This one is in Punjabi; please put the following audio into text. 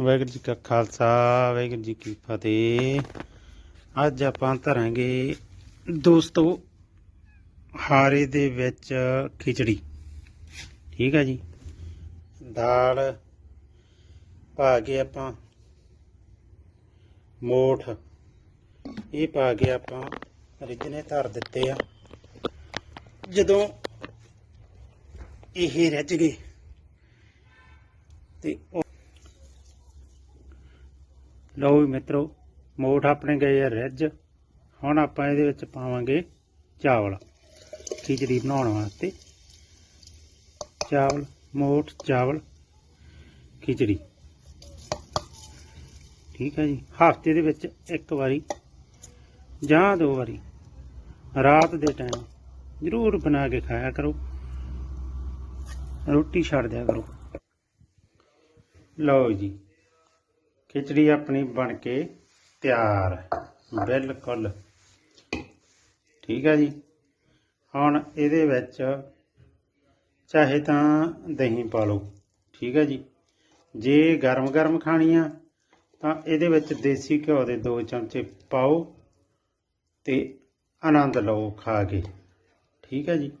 ਵਾਹਿਗੁਰੂ ਜੀ ਕਾ ਖਾਲਸਾ, ਵਾਹਿਗੁਰੂ ਜੀ ਕੀ ਫਤਿਹ। ਅੱਜ ਆਪਾਂ ਧਰਾਂਗੇ ਦੋਸਤੋ ਹਾਰੇ ਦੇ ਵਿੱਚ ਖਿਚੜੀ। ਠੀਕ ਹੈ ਜੀ? ਦਾਲ ਪਾ ਕੇ ਆਪਾਂ, ਮੋਠ, ਇਹ ਪਾ ਕੇ ਆਪਾਂ ਰਿਜਨੇ ਧਰ ਦਿੱਤੇ ਆ। ਜਦੋਂ ਇਹ ਰੱਜ ਗਏ, ਤੇ ਲਓ ਵੀ ਮਿੱਤਰੋ, ਮੋਠ ਆਪਣੇ ਗਏ ਆ ਰਿੱਝ। ਹੁਣ ਆਪਾਂ ਇਹਦੇ ਵਿੱਚ ਪਾਵਾਂਗੇ ਚਾਵਲ, ਖਿਚੜੀ ਬਣਾਉਣ ਵਾਸਤੇ। ਚਾਵਲ, ਮੋਠ, ਚਾਵਲ, ਖਿਚੜੀ। ਠੀਕ ਹੈ ਜੀ, ਹਫ਼ਤੇ ਦੇ ਵਿੱਚ ਇੱਕ ਵਾਰੀ ਜਾਂ ਦੋ ਵਾਰੀ ਰਾਤ ਦੇ ਟਾਈਮ ਜ਼ਰੂਰ ਬਣਾ ਕੇ ਖਾਇਆ ਕਰੋ। ਰੋਟੀ ਛੱਡ ਦਿਆ ਕਰੋ। ਲਓ ਜੀ। ਖਿਚੜੀ ਆਪਣੀ ਬਣ ਕੇ ਤਿਆਰ। ਬਿਲਕੁਲ। ਠੀਕ ਹੈ ਜੀ। ਹੁਣ ਇਹਦੇ ਵਿੱਚ ਚਾਹੇ ਤਾਂ ਦਹੀਂ ਪਾ ਲਓ। ਠੀਕ ਹੈ ਜੀ। ਜੇ ਗਰਮ ਗਰਮ ਖਾਣੀ ਆ, ਤਾਂ ਇਹਦੇ ਵਿੱਚ ਦੇਸੀ ਘਿਓ ਦੇ 2 ਚਮਚੇ ਪਾਓ ਤੇ ਆਨੰਦ ਲਓ ਖਾ ਕੇ। ਠੀਕ ਹੈ ਜੀ।